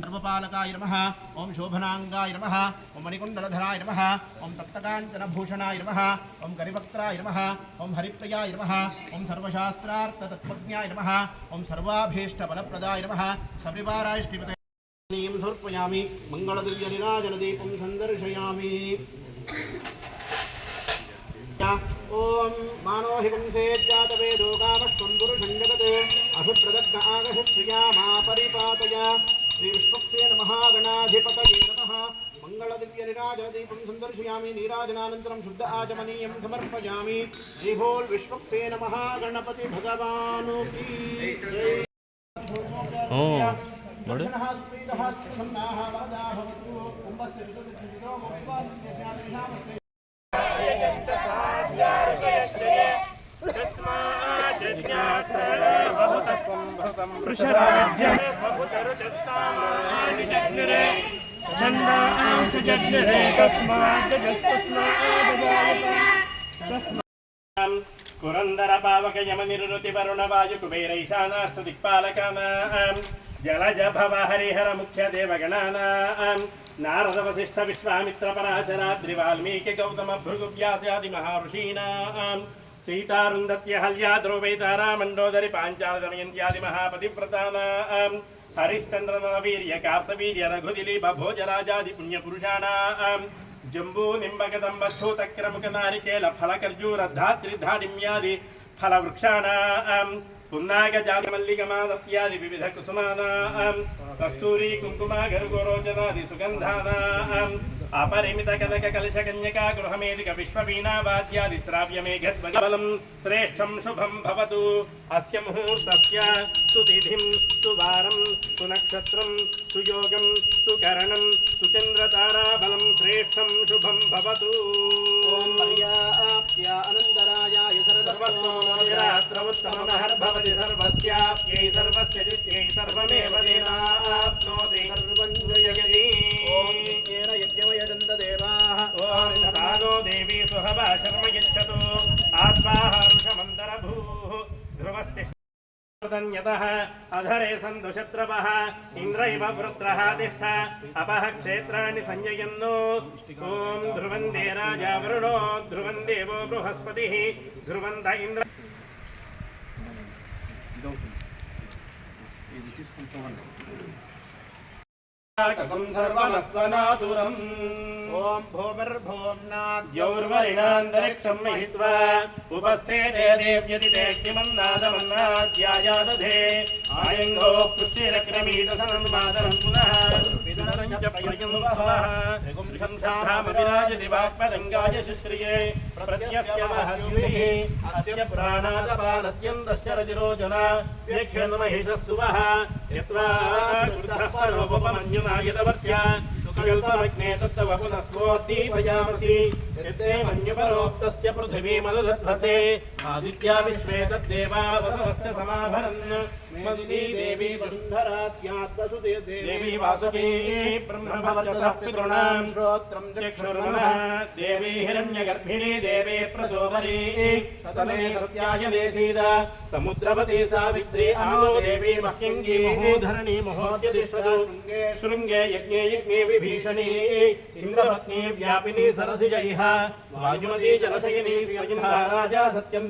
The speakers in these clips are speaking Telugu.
नृपपालकाय नमः। ओम शोभनांगाय नमः। ओम मणिकुंडलधराय नमः। ओम तत्तकांचन भूषणाय नमः। ओम करिवक्त्राय नमः। ओम हरिप्रियाय नमः। ओम सर्वशास्त्रार्थ सर्वशास्त्रार्थतत्त्वज्ञाय नमः। ओम सर्वाभीष्ट बलप्रदाय नमः। सपरिवाराय निराजन दीपं संदर्शयामि ओम मानो हिंसे जातवे कामष्टं पुरुषं जगत् अभिप्रदत्त आगशस्त्रिया मा परिपातय श्रीविष्णुप्से नमः गणाधिपतये नमः। मङ्गलदिव्यनिराजनदीपं सन्दर्शयामि नीराजनानन्तरं शुद्ध आचमनीयं समर्पयामि। जयभोल् विष्णुप्से भगवान् तस्मात् పురందర పావక యమ నిరుతి వరుణ వాయు కుబేర ఈశానాష్ట దిక్పాలకానాం జలజ భవ హరిహర ముఖ్య దేవగణానాం నారద వశిష్ఠ విశ్వామిత్ర పరాశరాద్రి వాల్మీకి గౌతమ భృగు వ్యాసాది మహర్షీణాం సీతారుంధత్య హల్యా ధ్రువైతారా మండోదరి పాంచాల దమయంత్యాది మహాపతివ్రతానాం హరిశ్చంద్ర నరవీర్య కార్తవీర్య రఘుదిలీప భోజరాజాది పుణ్యపురుషాణాం జంబూ నింబగదంబస్థూతక్రముక నారికేల ఫలకర్జూర ధాత్రి ధాడిమ్యాది ఫలవృక్షాణాం పున్నాగ జాతమల్లికమాదత్యాది వివిధ కుసుమానాం కస్తూరి కుంకుమ గరుగోరోచనాది సుగంధానాం అపరిమిత కనక కలశ కన్యకా గృహమేదిక విశ్వవీణా వాద్యాది శ్రావ్య మేఘద్వలం శ్రేష్టం శుభం భవతు అస్య ముహూర్తస్య సుతిథిం సువారం సునక్షత్రం సుయోగం సుకరణం సుచంద్రతారాబలం శ్రేష్టం శుభం భవతు ఓం పర్యాప్త్య అనంతరాయాయ రాత్రముత్తమహర్భవతి సర్వస్యాప్యై సర్వస్య నిత్యై సర్వమేవ దేనాప్నోతి సర్వం జయతి ఓం యజ్ఞేన యజ్ఞమయజంత దేవాః ఓం సానో దేవీ సుహవా శర్మ యచ్చతు ఆత్మాహర్షమంతరభూః ధ్రువస్తిష్ట ధన్యతః అధరే సంతు శత్రవः ఇంద్ర ఇవ వృత్రः తిష్ట అపః క్షేత్రాణి సంజయన్నో ఓం ధ్రువందే రాజా వరుణో ఓం భూమిర్భూమ్నాద్యౌర్వరిణాంతరిక్షం మహిత్వా ఉపస్థే దేవ్యతి దేవ్యమన్నాదమన్నాధ్యాయాదధే ఆయంగో పుష్టిరక్రమీత సన్మాతరం పునః విదరం చ వాక్పదంగాయ శుశ్రియే ప్రత్యస్య అస్య యత్వా కృతః పరోపమన్యునాయతవర్త్య सुखकल्पमग्ने सत्तव मन्युपरोक्तस्य पृथिवीमनुदध्वसे आदित्या विश्वे तद्देवावसवश्च समाभरन् मदिनी देवी वसुन्धरा स्यात् वसुदे देवी वासुकी ब्रह्मभवचसः पितॄणां श्रोत्रं देवी हिरण्यगर्भिणी देवी प्रसोपरी सतने सत्यायने सीता समुद्रवती सावित्री अनो देवी मह्यङ्गी। धरणी महोद्यतिष्ठतु। शृङ्गे यज्ञे यज्ञे विभीषणी। इन्द्रपत्नी व्यापिनी सरसिजयिः वायुमती जलशयिनी राजा सत्यं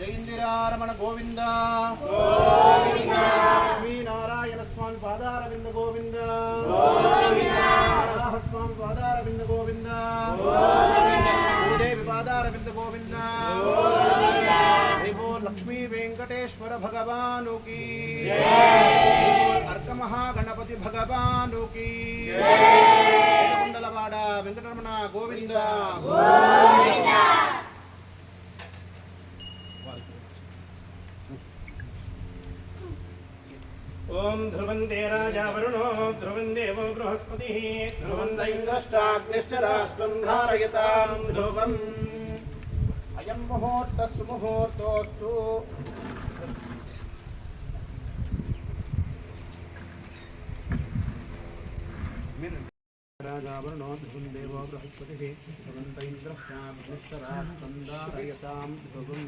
జైందిరారమణ గోవింద శ్రీనారాయణ స్వామి పాదారవింద గోవింద స్వామి పాదారవింద గోవింద గురుదేవి పాదారవింద గోవింద గోవింద లక్ష్మీ వెంకటేశ్వర భగవాను కీ భగవాను కొండలవాడ వెంకటరమణ గోవింద. ఓం ధ్రువం దేరాజా వరుణో ధ్రువం దేవో బృహస్పతి. ధ్రువం దైంద్రష్టాగ్నిష్టరాష్ట్రం ధారయతాం ధ్రువం. అయం ముహూర్త సుముహూర్తోస్తు. राजावरणो ध्रुवं देवो बृहस्पतिः ध्रुवन्त इन्द्रश्चाग्निश्च राष्ट्रं धारयतां ध्रुवम्